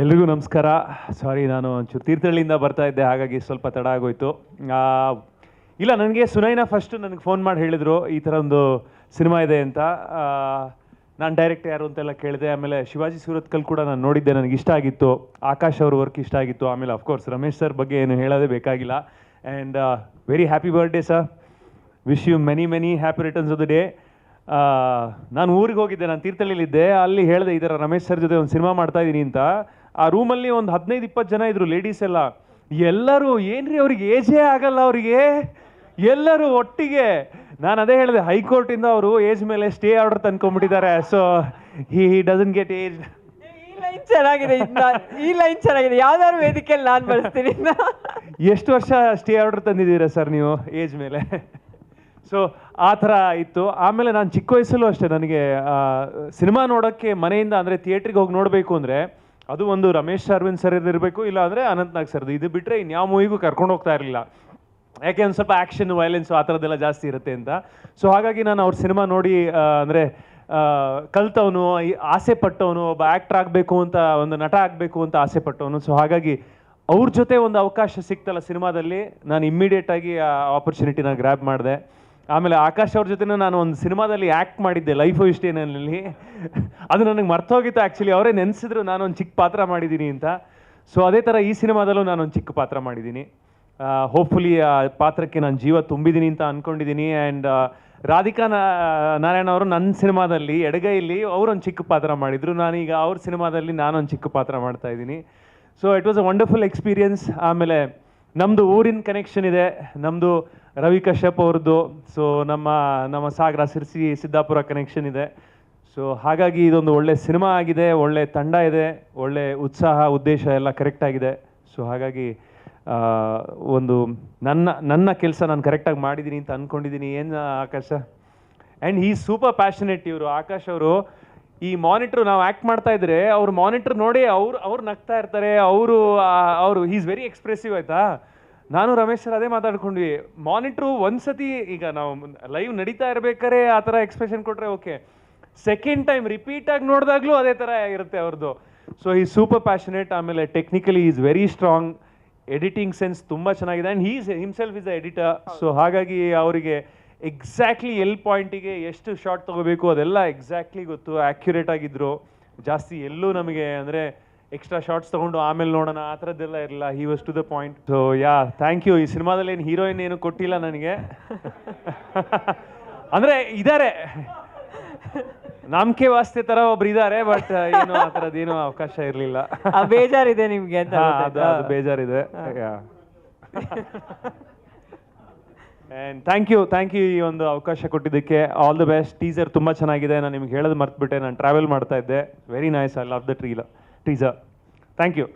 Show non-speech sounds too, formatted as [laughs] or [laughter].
ಎಲ್ರಿಗೂ ನಮಸ್ಕಾರ. ಸಾರಿ ನಾನು ಒಂಚೂರು ತೀರ್ಥಹಳ್ಳಿಯಿಂದ ಬರ್ತಾ ಇದ್ದೆ, ಹಾಗಾಗಿ ಸ್ವಲ್ಪ ತಡ ಆಗೋಯ್ತು. ಇಲ್ಲ, ನನಗೆ ಸುನೈನಾ ಫಸ್ಟ್ ನನಗೆ ಫೋನ್ ಮಾಡಿ ಹೇಳಿದರು, ಈ ಥರ ಒಂದು ಸಿನಿಮಾ ಇದೆ ಅಂತ. ನಾನು ಡೈರೆಕ್ಟ್ ಯಾರು ಅಂತೆಲ್ಲ ಕೇಳಿದೆ, ಆಮೇಲೆ ಶಿವಾಜಿ ಸೂರತ್ಕಲ್ ಕೂಡ ನಾನು ನೋಡಿದ್ದೆ, ನನಗೆ ಇಷ್ಟ ಆಗಿತ್ತು. ಆಕಾಶ್ ಅವ್ರ ವರ್ಕ್ ಇಷ್ಟ ಆಗಿತ್ತು. ಆಮೇಲೆ ಅಫ್ಕೋರ್ಸ್ ರಮೇಶ್ ಸರ್ ಬಗ್ಗೆ ಏನು ಹೇಳೋದೇ ಬೇಕಾಗಿಲ್ಲ. And very happy birthday sir wish you many many happy returns of the day ನಾನು ಊರಿಗೆ ಹೋಗಿದ್ದೆ, ನಾನು ತೀರ್ಥಹಳ್ಳಿಲಿದ್ದೆ. ಅಲ್ಲಿ ಹೇಳಿದೆ, ಈ ಥರ ರಮೇಶ್ ಸರ್ ಜೊತೆ ಒಂದು ಸಿನಿಮಾ ಮಾಡ್ತಾ ಇದ್ದೀನಿ ಅಂತ. ಆ ರೂಮಲ್ಲಿ ಒಂದು ಹದಿನೈದು ಇಪ್ಪತ್ತು ಜನ ಇದ್ರು ಲೇಡೀಸ್ ಎಲ್ಲ. ಎಲ್ಲರೂ ಏನ್ರಿ ಅವ್ರಿಗೆ ಏಜೇ ಆಗಲ್ಲ ಅವರಿಗೆ? ಎಲ್ಲರೂ ಒಟ್ಟಿಗೆ. ನಾನು ಅದೇ ಹೇಳಿದೆ ಹೈಕೋರ್ಟಿಂದ ಅವರು ಏಜ್ ಮೇಲೆ stay order ತಂದ್ಕೊಂಡ್ಬಿಟ್ಟಿದ್ದಾರೆ. So he doesn't get age ಈ ಲೈನ್ ಚೆನ್ನಾಗಿದೆ ಈ ಲೈನ್ ಚೆನ್ನಾಗಿದೆ. ಯಾವ್ದಾದ್ರು ವೇದಿಕೆಯಲ್ಲಿ ನಾನು ಬಳಸ್ತೀನಿ. ಎಷ್ಟು ವರ್ಷ ಸ್ಟೇ ಆರ್ಡರ್ ತಂದಿದ್ದೀರಾ ಸರ್ ನೀವು ಏಜ್ ಮೇಲೆ? ಸೊ ಆ ಥರ ಇತ್ತು. ಆಮೇಲೆ ನಾನು ಚಿಕ್ಕ ವಯಸ್ಸಲ್ಲೂ ಅಷ್ಟೇ ನನಗೆ ಸಿನಿಮಾ ನೋಡೋಕ್ಕೆ ಮನೆಯಿಂದ ಅಂದರೆ ಥಿಯೇಟ್ರಿಗೆ ಹೋಗಿ ನೋಡಬೇಕು ಅಂದರೆ ಅದು ಒಂದು ರಮೇಶ್ ಅರವಿಂದ್ ಸರ್ ಇರಬೇಕು ಇಲ್ಲ ಅಂದರೆ ಅನಂತ್ನಾಗ್ ಸರ್ದು. ಇದು ಬಿಟ್ಟರೆ ಇನ್ಯಾವ ಮೂವಿಗೂ ಕರ್ಕೊಂಡು ಹೋಗ್ತಾ ಇರಲಿಲ್ಲ. ಯಾಕೆ ಒಂದು ಸ್ವಲ್ಪ ಆ್ಯಕ್ಷನ್ ವೈಲೆನ್ಸು ಆ ಥರದ್ದೆಲ್ಲ ಜಾಸ್ತಿ ಇರುತ್ತೆ ಅಂತ. ಸೊ ಹಾಗಾಗಿ ನಾನು ಅವ್ರ ಸಿನಿಮಾ ನೋಡಿ ಅಂದರೆ ಕಲ್ತವನು ಆಸೆ ಪಟ್ಟವನು, ಒಬ್ಬ ಆ್ಯಕ್ಟ್ರ್ ಆಗಬೇಕು ಅಂತ, ಒಂದು ನಟ ಆಗಬೇಕು ಅಂತ ಆಸೆ ಪಟ್ಟವನು. ಸೊ ಹಾಗಾಗಿ ಅವ್ರ ಜೊತೆ ಒಂದು ಅವಕಾಶ ಸಿಕ್ತಲ್ಲ ಸಿನಿಮಾದಲ್ಲಿ. ನಾನು ಇಮ್ಮಿಡಿಯೇಟಾಗಿ ಆ ಆಪರ್ಚುನಿಟಿನ ಗ್ರ್ಯಾಬ್ ಮಾಡಿದೆ. ಆಮೇಲೆ ಆಕಾಶ್ ಅವ್ರ ಜೊತೆ ನಾನು ಒಂದು ಸಿನಿಮಾದಲ್ಲಿ ಆ್ಯಕ್ಟ್ ಮಾಡಿದ್ದೆ ಲೈಫ್ ಇಷ್ಟೇನಲ್ಲಿ ಅದು ನನಗೆ ಮರ್ತೋಗಿತ್ತು ಆ್ಯಕ್ಚುಲಿ ಅವರೇ ನೆನೆಸಿದ್ರು ಒಂದು ಚಿಕ್ಕ ಪಾತ್ರ ಮಾಡಿದ್ದೀನಿ ಅಂತ. ಸೊ ಅದೇ ಥರ ಈ ಸಿನಿಮಾದಲ್ಲೂ ನಾನೊಂದು ಚಿಕ್ಕ ಪಾತ್ರ ಮಾಡಿದ್ದೀನಿ ಹೋಪ್ಫುಲಿ ಆ ಪಾತ್ರಕ್ಕೆ ನಾನು ಜೀವ ತುಂಬಿದ್ದೀನಿ ಅಂತ ಅಂದ್ಕೊಂಡಿದ್ದೀನಿ ಆ್ಯಂಡ್ ರಾಧಿಕಾ ನಾರಾಯಣ ಅವರು ನನ್ನ ಸಿನಿಮಾದಲ್ಲಿ, ಎಡಗೈಲಿ ಅವರೊಂದು ಚಿಕ್ಕ ಪಾತ್ರ ಮಾಡಿದರು. ನಾನೀಗ ಅವ್ರ ಸಿನಿಮಾದಲ್ಲಿ ನಾನೊಂದು ಚಿಕ್ಕ ಪಾತ್ರ ಮಾಡ್ತಾಯಿದ್ದೀನಿ so it was a wonderful experience ಆಮೇಲೆ ನಮ್ಮದು ಊರಿನ ಕನೆಕ್ಷನ್ ಇದೆ. ನಮ್ಮದು ರವಿ ಕಶ್ಯಪ್ ಅವ್ರದ್ದು. ಸೊ ನಮ್ಮ ನಮ್ಮ ಸಾಗರ ಸಿರ್ಸಿ ಸಿದ್ದಾಪುರ ಕನೆಕ್ಷನ್ ಇದೆ. ಸೊ ಹಾಗಾಗಿ ಇದೊಂದು ಒಳ್ಳೆ ಸಿನಿಮಾ ಆಗಿದೆ, ಒಳ್ಳೆ ತಂಡ ಇದೆ, ಒಳ್ಳೆ ಉತ್ಸಾಹ, ಉದ್ದೇಶ ಎಲ್ಲ ಕರೆಕ್ಟ್ ಆಗಿದೆ. ಸೊ ಹಾಗಾಗಿ ಒಂದು ನನ್ನ ನನ್ನ ಕೆಲಸ ನಾನು ಕರೆಕ್ಟಾಗಿ ಮಾಡಿದ್ದೀನಿ ಅಂತ ಅಂದ್ಕೊಂಡಿದ್ದೀನಿ ಏನು ಆಕಾಶ? ಆ್ಯಂಡ್ ಈ ಸೂಪರ್ ಪ್ಯಾಷನೆಟ್ ಇವರು. ಆಕಾಶ್ ಅವರು ಈ ಮಾನಿಟ್ರು ನಾವು ಆ್ಯಕ್ಟ್ ಮಾಡ್ತಾ ಇದ್ರೆ ಅವ್ರು ಮಾನಿಟ್ರ್ ನೋಡಿ ಅವ್ರು ಅವ್ರು ನಗ್ತಾ ಇರ್ತಾರೆ, ಅವರು ಅವರು ಈಸ್ ವೆರಿ ಎಕ್ಸ್ಪ್ರೆಸಿವ್ ಆಯ್ತಾ? ನಾನು ರಮೇಶ್ ಸರ್ ಅದೇ ಮಾತಾಡ್ಕೊಂಡ್ವಿ. ಮಾನಿಟ್ರು ಒಂದ್ಸತಿ ಈಗ ನಾವು ಲೈವ್ ನಡೀತಾ ಇರ್ಬೇಕಾರೆ ಆ ಥರ ಎಕ್ಸ್ಪ್ರೆಷನ್ ಕೊಟ್ರೆ ಓಕೆ ಸೆಕೆಂಡ್ ಟೈಮ್ ರಿಪೀಟ್ ಆಗಿ ನೋಡಿದಾಗ್ಲೂ ಅದೇ ಥರ ಇರುತ್ತೆ ಅವ್ರದ್ದು ಸೊ ಈ ಸೂಪರ್ ಪ್ಯಾಷನೇಟ್ ಆಮೇಲೆ technically is very strong editing sense ತುಂಬ ಚೆನ್ನಾಗಿದೆ. And he's himself is the editor so ಹಾಗಾಗಿ ಅವರಿಗೆ ಎಕ್ಸಾಕ್ಟ್ಲಿ ಎಲ್ ಪಾಯಿಂಟಿಗೆ ಎಷ್ಟು ಶಾಟ್ ತಗೋಬೇಕು ಅದೆಲ್ಲ ಎಕ್ಸಾಕ್ಟ್ಲಿ ಗೊತ್ತು. ಆ್ಯಕ್ಯುರೇಟ್ ಆಗಿದ್ರು. ಜಾಸ್ತಿ ಎಲ್ಲೂ ನಮಗೆ ಅಂದರೆ ಎಕ್ಸ್ಟ್ರಾ ಶಾರ್ಟ್ಸ್ ತೊಗೊಂಡು ಆಮೇಲೆ ನೋಡೋಣ ಆ ಥರದ್ದೆಲ್ಲ ಇರಲಿಲ್ಲ. He was to the point so yeah thank you ಈ ಸಿನಿಮಾದಲ್ಲಿ ಏನು ಹೀರೋಯಿನ್ ಏನು ಕೊಟ್ಟಿಲ್ಲ ನನಗೆ. [laughs] ಅಂದರೆ ಇದ್ದಾರೆ ನಂಬಿಕೆ ವಾಸ್ತೆ ಥರ ಒಬ್ರು ಇದ್ದಾರೆ ಬಟ್ ಏನು ಆ ಥರದ್ದೇನು ಅವಕಾಶ ಇರಲಿಲ್ಲ. ಬೇಜಾರಿದೆ ನಿಮ್ಗೆ ಅಂತ ಬೇಜಾರಿದೆ. [laughs] And thank you thank you ಈ ಒಂದು ಅವಕಾಶ ಕೊಟ್ಟಿದ್ದಕ್ಕೆ. ಆಲ್ ದ ಬೆಸ್ಟ್ ಟೀಸರ್ ತುಂಬ ಚೆನ್ನಾಗಿದೆ. ನಾನು ನಿಮ್ಗೆ ಹೇಳೋದು ಮರ್ತುಬಿಟ್ಟೆ. ನಾನು ಟ್ರಾವೆಲ್ ಮಾಡ್ತಾ ಇದ್ದೆ. Very nice I love the trailer teaser thank you